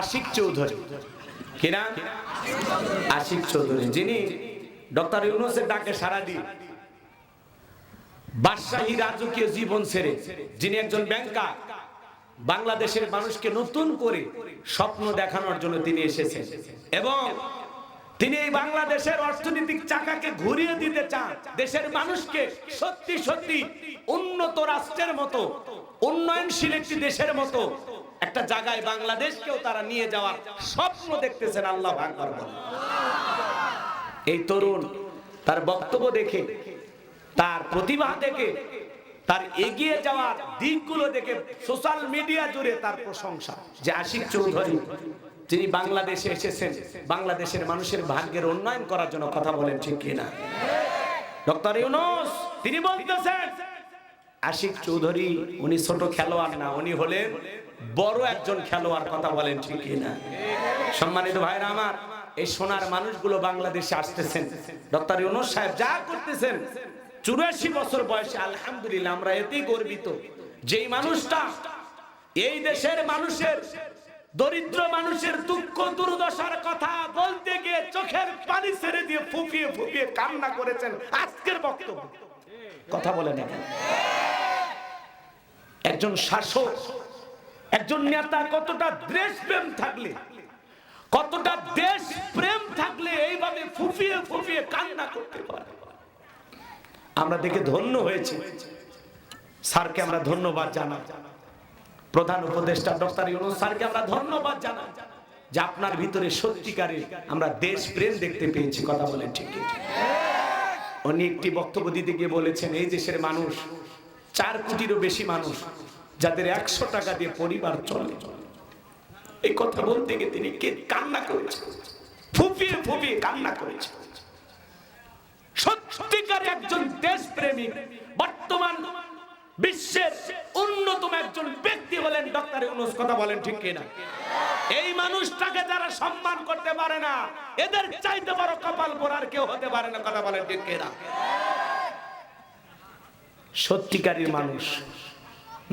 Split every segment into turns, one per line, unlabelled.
আশিক চৌধুরী। কিনা আশিক চৌধুরী। যিনি ডক্টর ইউনুসের ডাকে সারা দিয়ে বাদশাহী রাজকীয় জীবন ছেড়ে যিনি একজন ব্যাংকার, বাংলাদেশের মানুষকে নতুন করে স্বপ্ন দেখানোর জন্য তিনি এসেছেন। এবং তিনি এই বাংলাদেশের অর্থনৈতিক চাকাকে ঘুরিয়ে দিতে চান, দেশের মানুষকে সত্যি সত্যি উন্নত রাষ্ট্রের মতো, উন্নয়নশীল একটি দেশের মতো একটা জায়গায় বাংলাদেশকেও তারা নিয়ে যাওয়ার স্বপ্ন দেখতেছেন আল্লাহ আকবার বলে। এই তরুণ তার বক্তব্য দেখে, তার প্রতিভা দেখে, তার এগিয়ে যাওয়ার দিকগুলো দেখে সোশ্যাল মিডিয়া জুড়ে তার প্রশংসা যে আশিক চৌধুরী তিনি বাংলাদেশে এসেছেন, বাংলাদেশের মানুষের ভাগ্যের উন্নয়ন করার জন্য কথা বলেন ঠিক কিনা ডক্টর ইউনুস, তিনি বলতেছেন, আশিক চৌধুরী, উনি ছোট খেলোয়াড় না, উনি হলেন বড় একজন খেলোয়াড় কথা বলেন ঠিক কিনা? সম্মানিত ভাইরা আমার, এই সোনার মানুষগুলো বাংলাদেশে আসতেছেন। ডক্টর ইউনুস সাহেব যা করতেছেন, চুরাশি বছর বয়সে আলহামদুলিল্লাহ আমরা এতেই গর্বিত। যেই মানুষটা এই দেশের মানুষের দরিদ্র মানুষের দুঃখ দুর্দশার কথা বলতে গিয়ে চোখের পানি ছেড়ে দিয়ে ফুপিয়ে ফুপিয়ে কান্না করেছেন আজকের বক্তব্য। কথা বলে না একজন শাসক একজন নেতা কতটা দেশ প্রেম থাকলে, কতটা দেশ প্রেম থাকলে এইভাবে ফুপিয়ে ফুপিয়ে কান্না করতে পারে? আমরা দেখে ধন্য হয়েছি। স্যারকে আমরা ধন্যবাদ জানাই প্রধান উপদেষ্টা ডক্টর ইউনুস স্যারকে আমরা ধন্যবাদ জানাই যে আপনার ভিতরে সত্যিকারে আমরা দেশ প্রেম দেখতে পেয়েছি, কথা বলেন ঠিক উনি একটি বক্তব্য দিতে গিয়ে বলেছেন, এই দেশের মানুষ চার কোটিরও বেশি মানুষ যাদের একশো টাকা দিয়ে পরিবার চলে। এই কথা বলতে গিয়ে তিনি কান্না করেছেন ফুপিয়ে ফুপিয়ে কান্না করেছেন সত্যিকার একজন দেশপ্রেমিক, বর্তমান বিশ্বের অন্যতম একজন ব্যক্তি হলেন ডক্টর ইউনুস। কথা বলেন ঠিক কিনা? এই মানুষটাকে যারা সম্মান করতে পারে না, এদের চাইতে বড় কপাল পরার কেউ হতে পারে না। কথা বলেন ঠিক কিনা? সত্যিকারীর মানুষ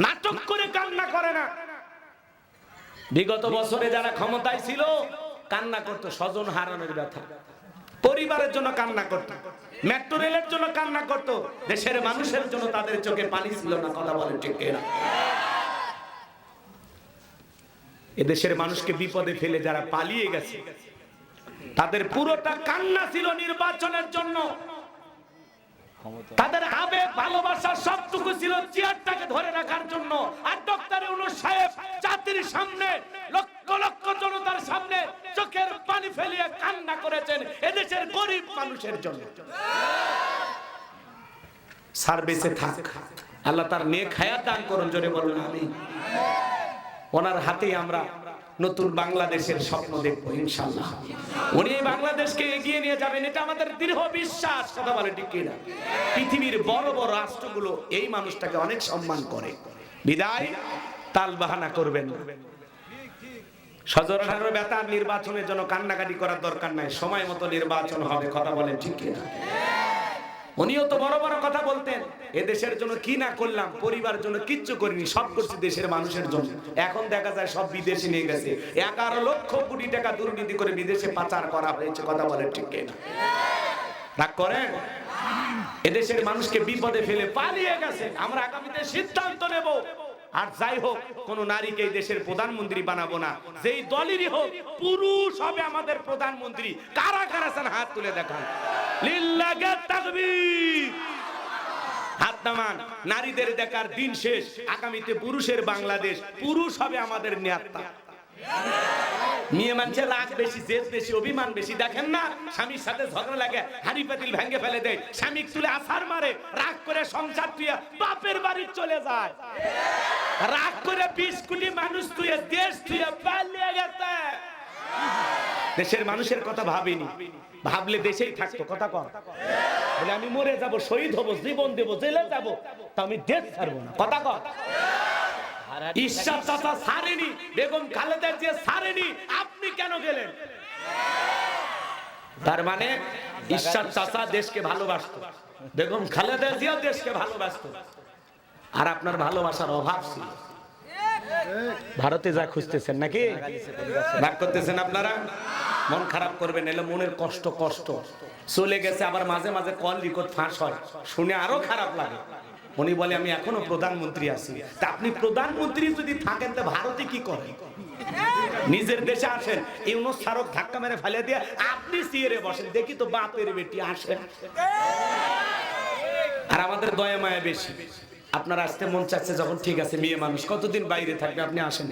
নাটক করে কান্না করে না। বিগত বছরে যারা ক্ষমতায় ছিল, কান্না করতো, স্বজন হারানোর ব্যথা। পরিবারের জন্য কান্না করতো, মেট্রো রেলের জন্য কান্না করতো, দেশের মানুষের জন্য তাদের চোখে পানি ছিল না, কথা বলে ঠিক এরা এদেশের মানুষকে বিপদে ফেলে যারা পালিয়ে গেছে, তাদের পুরোটা কান্না ছিল নির্বাচনের জন্য। তাদের ভালোবাসা সবটুকু ছিল চেয়ারটাকে ধরে রাখার জন্য। আর সাহেব জাতির সামনে, লক্ষ লক্ষ জনতার সামনে চোখের পানি ফেলিয়ে কান্না করেছেন এদেশের গরিব মানুষের জন্য। সার্ভিসে থাক। আল্লাহ তার নেক হায়াত দান করুন, জোরে বলুন আমি ওনার হাতেই আমরা নতুন বাংলাদেশের স্বপ্ন দেখব ইনশাল্লাহ উনি বাংলাদেশকে এগিয়ে নিয়ে যাবেন, এটা আমাদের দৃঢ় বিশ্বাস, কথা বলে ঠিক পৃথিবীর বড় বড় রাষ্ট্রগুলো এই মানুষটাকে অনেক সম্মান করে। বিদায়, তাল বাহানা করবেন না। সজরানোর বেতার নির্বাচনের জন্য কান্নাকাটি করার দরকার নাই, সময় মতো নির্বাচন হবে, কথা বলেন ঠিক কিনা? উনিও তো বড় বড় কথা বলতেন, এ দেশের জন্য কি না করলাম? পরিবার জন্য কিচ্ছু করিনি, সব করছি দেশের মানুষের জন্য। এখন দেখা যায় সব বিদেশে নিয়ে গেছে। এগারো লক্ষ কোটি টাকা দুর্নীতি করে বিদেশে পাচার করা হয়েছে, কথা বলে ঠিক না রাগ করেন? এদেশের মানুষকে বিপদে ফেলে পালিয়ে গেছে আমরা আগামীতে সিদ্ধান্ত নেব। আর যাই হোক, কোন নারীকে এই দেশের প্রধানমন্ত্রী বানাবো না। যেই দলেরই হোক, পুরুষ হবে আমাদের প্রধানমন্ত্রী। কারা কারা আছেন, হাত তুলে দেখান। হাত নারীদের দেখার দিন শেষ। আগামীতে পুরুষের বাংলাদেশ। পুরুষ হবে আমাদের নেতা। মেয়ে মানুষে রাগ বেশি, জেদ বেশি, অভিমান বেশি। দেখেন না, স্বামীর সাথে ঝগড়া লাগে, হাড়ি পাতিল ভেঙে ফেলে দেয়। স্বামী তুলে আসার মারে, রাগ করে সংসার তুই বাপের বাড়ি চলে যায়। রাগ করে বিশ কোটি মানুষ তুই দেশ তুই পালিয়ে গেছে। দেশের মানুষের কথা ভাবিনি। ভাবলে দেশেই থাকতো, কথা কর বলে, আমি মরে যাব, শহীদ হব, জীবন দেব, জেলে যাব, তা আমি দেশ ছাড়বো না। কথা কর ঈশ্বর চাচা সারেনি বেগম খালেদার যে সারেনি আপনি কেন গেলেন? তার মানে ঈশ্বর চাচা দেশকে ভালোবাসত বেগম খালেদা জিয়া দেশকে ভালোবাসত। আর আপনার ভালোবাসার অভাব ছিল। ভারতে যা খুঁজতেছেন নাকি? রাগ করতেছেন আপনারা? মন খারাপ করবেন এলে মনের কষ্ট কষ্ট। চলে গেছে আবার মাঝে মাঝে কল রেকর্ড ফাঁস হয়। শুনে আরও খারাপ লাগে। উনি বলে, আমি এখনও প্রধানমন্ত্রী আছি। তা আপনি প্রধানমন্ত্রী যদি থাকেন, তা ভারতে কি করেন? নিজের দেশে আসেন ইউনুস সারক ধাক্কা মেরে ফেলে দিয়ে আপনি সিয়ারে বসেন। দেখি তো বাপের বেটি আসেন আর আমাদের দয়া মায়া বেশি। আপনার আসতে মন চাচ্ছে যখন ঠিক আছে, মেয়ে মানুষ, কতদিন বাইরে থাকবে আপনি আসেন।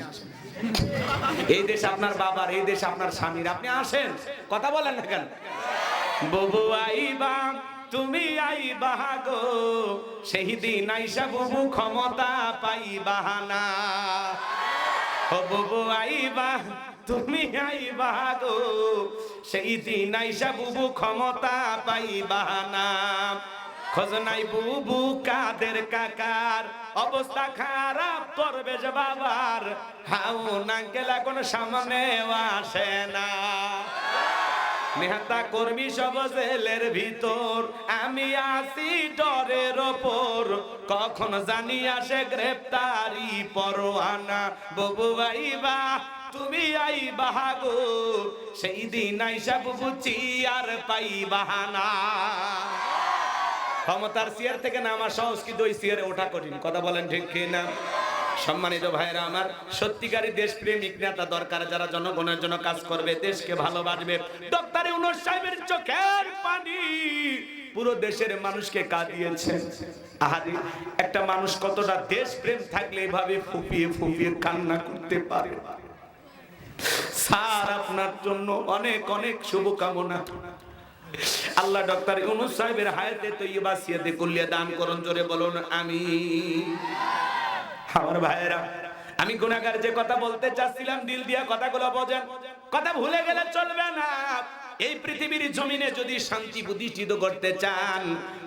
এই দেশ আপনার বাবার, এই দেশ আপনার স্বামীর, আপনি আসেন। কথা বলেন না কেন? ববু আইবা তুমি আইবা গো সেই দিন আইসা ববু ক্ষমতা পাইবা না ও ববু আইবা তুমি আইবা গো সেই দিন আইসা বুবু ক্ষমতা পাইবা না খোঁজ নাই বুবু কাদের কাকার। অবস্থা খারাপ করবে বাবার। হাউ নাঙ্কেল এখন সামনে আসে না। নেহাতা কর্মী সব জেলের ভিতর। আমি আসি ডরের ওপর। কখন জানি আসে গ্রেপ্তারি পরোয়ানা। ববু আইবা, তুমি আই গো। সেই দিন আইসা বুবু আর পাই বাহানা ক্ষমতার চেয়ার থেকে নামা সহজ কিন্তু ওই চেয়ারে ওঠা কঠিন। কথা বলেন ঠিক কি না সম্মানিত ভাইরা আমার সত্যিকারী দেশপ্রেমিক নেতা দরকার, যারা জনগণের জন্য কাজ করবে, দেশকে ভালোবাসবে। ডক্টর ইউনুস সাহেবের চোখের পানি পুরো দেশের মানুষকে কাঁদিয়েছে। আহারে, একটা মানুষ কতটা দেশপ্রেম থাকলে এভাবে ফুপিয়ে ফুপিয়ে কান্না করতে পারে? স্যার, আপনার জন্য অনেক অনেক শুভকামনা। আল্লাহ ডক্টর ইউনুস সাহেবের হায়াতে তৈবা সিয়াতে কুল্লিয়া দান করুন, জোরে বলুন আমি আমার ভাইয়েরা, আমি গুণাগার যে কথা বলতে চাচ্ছিলাম, দিল দিয়া কথাগুলো বোঝেন। কথা ভুলে গেলে চলবে না। এই পৃথিবীর জমিনে যদি শান্তি প্রতিষ্ঠিত করতে চান,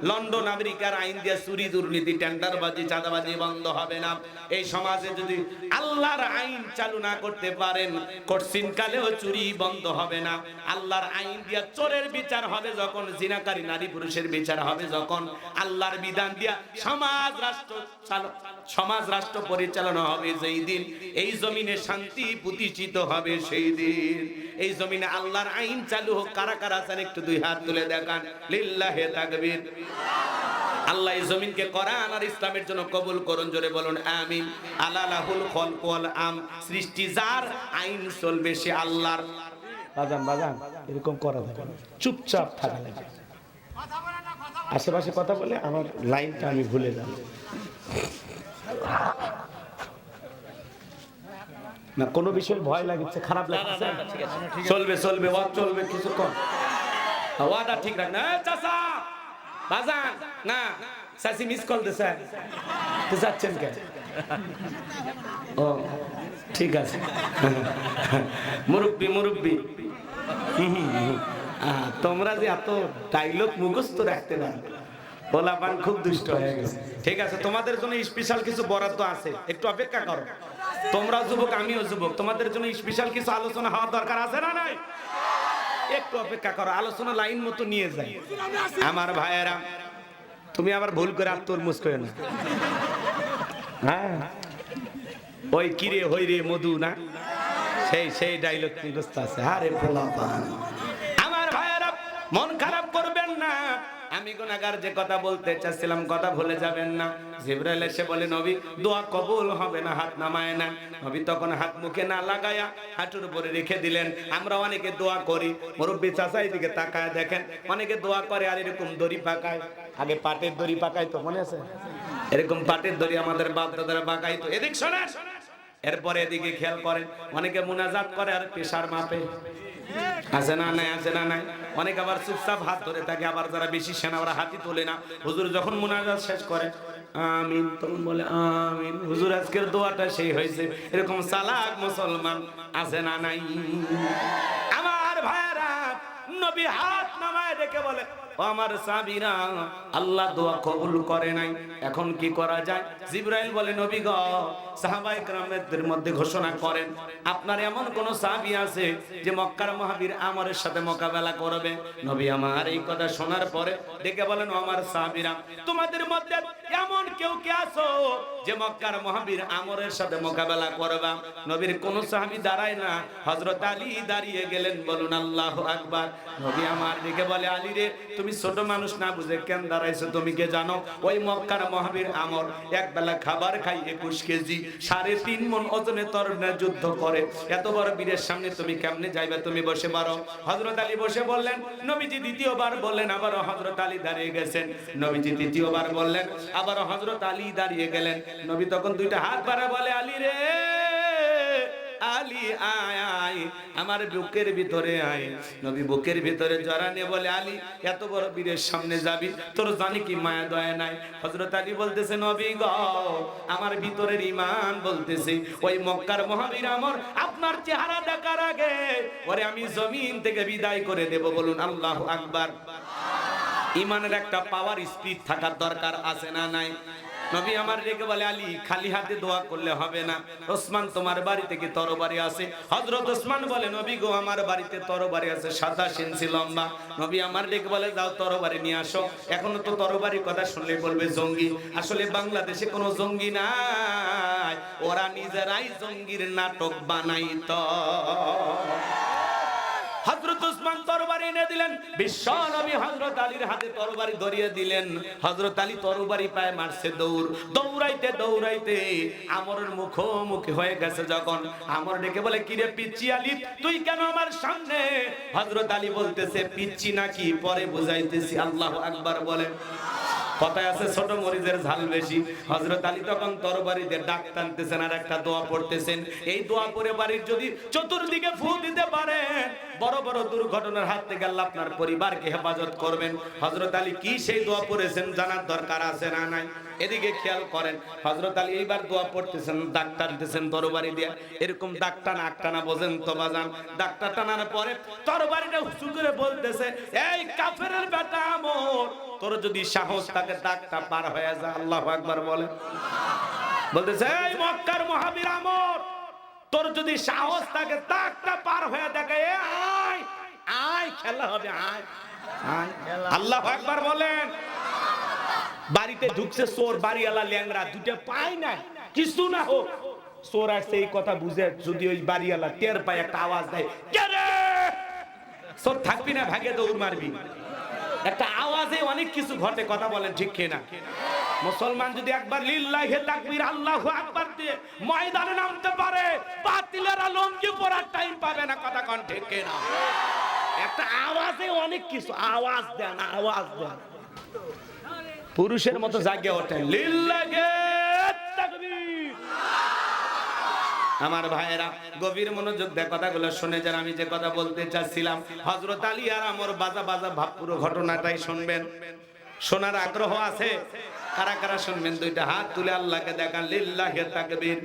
লন্ডন, আমেরিকার আইন দিয়ে চুরি, দুর্নীতি, টেন্ডারবাজি, চাঁদাবাজি বন্ধ হবে না। এই সমাজে যদি আল্লাহর আইন চালু না করতে পারেন, কঠিন কালেও চুরি বন্ধ হবে না। আল্লাহর আইন দিয়া চোরের বিচার হবে যখন, জিনাকারী নারী পুরুষের বিচার হবে যখন। আল্লাহর বিধান দিয়া সমাজ রাষ্ট্র সমাজ রাষ্ট্র পরিচালনা হবে যেই দিন। এই জমিনে শান্তি প্রতিষ্ঠিত হবে সেই দিন। এই জমিনে আল্লাহর আইন চালু কারা কারা আছেন একটু দুই হাত তুলে দেখান। লিল্লাহে তাকবীর। আল্লাহ এই জমিনকে কোরআন আর ইসলামের জন্য কবুল করুন, জোরে বলুন, আমিন। আলালাহুল খলক ওয়াল আম। সৃষ্টি যার আইন চলবে, সে আল্লাহর। বাজান বাজান, এরকম করা যাবে চুপচাপ থাকা লাগে। আশেপাশে কথা বলে আমার লাইনটা আমি ভুলে যাব। না কোনো বিষয়ে ভয় লাগছে খারাপ লাগছে চলবে চলবে ওয়াদ চলবে কিছুক্ষণ। ওয়াদা ঠিক রাখ না চাচা! বাজান! না চাচি মিস কল দিছে তো যাচ্ছেন কেন? ও ঠিক আছে। মুরব্বি মুরব্বি। তোমরা যে এত ডাইলগ মুখস্থ রাখতে পারো পোলাপান খুব দুষ্ট হয়ে গেছে। ঠিক আছে তোমাদের জন্য স্পেশাল কিছু বরাদ্দ আছে। একটু অপেক্ষা করো। তোমরা যুবক, আমিও যুবক। তোমাদের জন্য স্পেশাল কিছু আলোচনা হওয়ার দরকার আছে না নাই? একটু অপেক্ষা করো, আলোচনা লাইন মতো নিয়ে যাই। আমার ভাইয়েরা, তুমি আবার ভুল করে আর তোর মুস্ক না। হ্যাঁ? ওই কিরে, হই রে, মধু না? সেই সেই ডাইলগ মুখস্থ আছে আরে পোলাপান। আমার ভাইয়েরা, মন খারাপ করবেন না। আমি গুনাহগার যে কথা বলতে চাচ্ছিলাম, কথা ভুলে যাবেন না। জিবরাইল এসে বলে, নবী, দোয়া কবুল হবে না, হাত নামায় না। নবী তখন হাত মুখে না লাগায়া হাঁটুর উপরে রেখে দিলেন। আমরা অনেকে দোয়া করি। মুরব্বী চাচা দিকে তাকায় দেখেন, অনেকে দোয়া করে আর এরকম দড়ি পাকায়। আগে পাটের দড়ি পাকায় তো মনে আছে? এরকম পাটের দড়ি আমাদের বাপ দাদারা পাকাই তো এদিক শোনেন এরপরে এদিকে খেয়াল করেন, অনেকে মুনাজাত করে আর পেশার মাপে। আছে না নাই, আছে না নাই? অনেক আবার চুপচাপ হাত ধরে থাকে, আবার যারা বেশি সেনা, ওরা হাতি তোলে না। হুজুর যখন মুনাজাত শেষ করে, আমিন, তখন বলে, আমিন। হুজুর, আজকের দোয়াটা সেই হয়েছে। এরকম সালাক মুসলমান আছে না নাই? আমার ভাইরা নবী হাত নামায় রেখে বলে আমার সাবিরা, আল্লাহ দোয়া কবুল করে নাই। এখন কি করা যায়? জিব্রাইল বলে, নবী মধ্যে ঘোষণা করেন, আপনার এমন কোন সাহাবী আছে যে মক্কার মহাবীর আমরের সাথে মোকাবেলা করবে? নবী আমার এই কথা শোনার পরে ডেকে বলেন আমার সাহাবীরা তোমাদের মধ্যে এমন কেউ কে আছো যে মক্কার মহাবীর আমরের সাথে মোকাবেলা করবা। নবীর কোন সাহাবী দাঁড়ায় না। হযরত আলী দাঁড়িয়ে গেলেন, বলুন, আল্লাহু আকবার। নবী আমার দিকে বলে, আলী রে, তুমি ছোট মানুষ না বুঝে কেন দাঁড়াইছো? তুমি কে জানো? ওই মক্কার মহাবীর আমর এক বেলা খাবার খাই একুশ কেজি, সাড়ে তিন মন ওজনে তরুণের যুদ্ধ করে। এত বড় বীরের সামনে তুমি কেমনে যাইবে? তুমি বসে পারো হযরত আলী বসে বললেন, নবীজি দ্বিতীয়বার বললেন আবার হজরত আলী দাঁড়িয়ে গেছেন। নবীজি দ্বিতীয়বার বললেন আবার হজরত আলী দাঁড়িয়ে গেলেন। নবী তখন দুইটা হাত বাড়া বলে, আলী রে, আলী, আয় আয়, আমার বুকের ভিতরে আয়। নবী বুকের ভিতরে বলে, আলী, এত বড় বীরের সামনে যাবি, তোর জানি কি মায়া, দয়া নাই। হযরত আলী বলতেছে, নবী গ, আমার ভিতরের ঈমান বলতেছে, ওই মক্কার মহাবীর আমর আপনার চেহারা দেখার আগে, ওরে আমি জমিন থেকে বিদায় করে দেব, বলুন আল্লাহু আকবার। ইমানের একটা পাওয়ার স্পিড থাকার দরকার আছে না নাই? নবী আমার রেগে বলে, আলী, খালি হাতে দোয়া করলে হবে না। ওসমান তোমার বাড়িতে কি তরবারি আছে? হযরত ওসমান বলে, নবী গো, আমার বাড়িতে তরবারি আছে সাদা সেনসি লম্বা। নবী আমার রেগে বলে, যাও তরবারি নিয়ে আসো। এখনও তো তরবারির কথা শুনলে বলবে জঙ্গি। আসলে বাংলাদেশে কোনো জঙ্গি নাই। ওরা নিজেরাই জঙ্গির নাটক বানাইতো। হযরত উসমান তরবারি এনে দিলেন। বিশ্ব নবী হজরত আলীর হাতে তরবারি ধরিয়ে দিলেন। হজরত আলী তরবারি পায় মারছে দৌড়। দৌড়াইতে দৌড়াইতে আমরের মুখোমুখি হয়ে গেছে যখন। আমর ডেকে বলে, কিরে পিচ্ছি আলী, তুই কেন আমার সামনে? হজরত আলী বলতেছে পিচ্ছি নাকি? পরে বুঝাইতেছি, আল্লাহ আকবার, বলে। কথায় আছে, ছোট মরিচের ঝাল বেশি। হজরত আলী তখন তরবারিতে ডাক টানতেছেন আর একটা দোয়া পড়তেছেন। এই দোয়া পরে বাড়ির যদি চতুর্দিকে ফু দিতে পারেন, বড় বড় দুর্ঘটনার হাত থেকে আল্লাহ আপনার পরিবারকে হেফাজত করবেন। হজরত আলী কি সেই দোয়া পড়েছেন জানার দরকার আছে না নাই? এদিকে খেয়াল করেন হজরত আলী এইবার দোয়া পড়তেছেন দাগ টানতেছেন তরবারি দিয়ে। এরকম দাগ টানা আগ টানা বোঝেন তো বাজান। দাগটা টানার পরে তরবারিটা উঁচু করে বলতেছে, এই কাফেরের বেটা আমর তোর যদি সাহস থাকে দাগটা পার হয়ে যা, আল্লাহ একবার বলে। বলতেছে, এই মক্কার মহাবীর আমর, তোর যদি সাহস থাকে দাগটা পার হয়ে দেখে, এ আয় আয়, খেলা হবে, আয় আল্লাহ একবার বলেন, বাড়িতে ঢুকছে চোর, বাড়িওয়ালা ল্যাংরা দুটো পায় নাই, কিছু না হোক। চোর আসছে, এই কথা বুঝে যদি ওই বাড়িওয়ালা টের পায়, একটা আওয়াজ দেয় চোর থাকবি না, ভাগে দৌড় মারবি। একটা আওয়াজে অনেক কিছু ঘটে, কথা বলেন ঠিক কিনা? মুসলমান যদি একবার লিল্লাহে তাকবীর আল্লাহু আকবার দিয়ে ময়দানে নামতে পারে, বাতিলেরা লঙ্গি পরার টাইম পাবে না, কথা কোন ঠিক কিনা? একটা আওয়াজে অনেক কিছু, আওয়াজ দেন আওয়াজ দেন। পুরুষের মতো জাগে ওঠেন, লিল্লাহে তাকবীর আমার ভাইয়েরা, গভীর মনোযোগ দেয় কথাগুলো শুনে যান আমি যে কথা বলতে চাচ্ছিলাম হজরত আলী আর আমার বাজা বাজা ভাব পুরো ঘটনাটাই শুনবেন। শোনার আগ্রহ আছে? কারা কারা শুনবেন? দুইটা হাত তুলে আল্লাহকে দেখান, লিল্লাহে তাকবীর।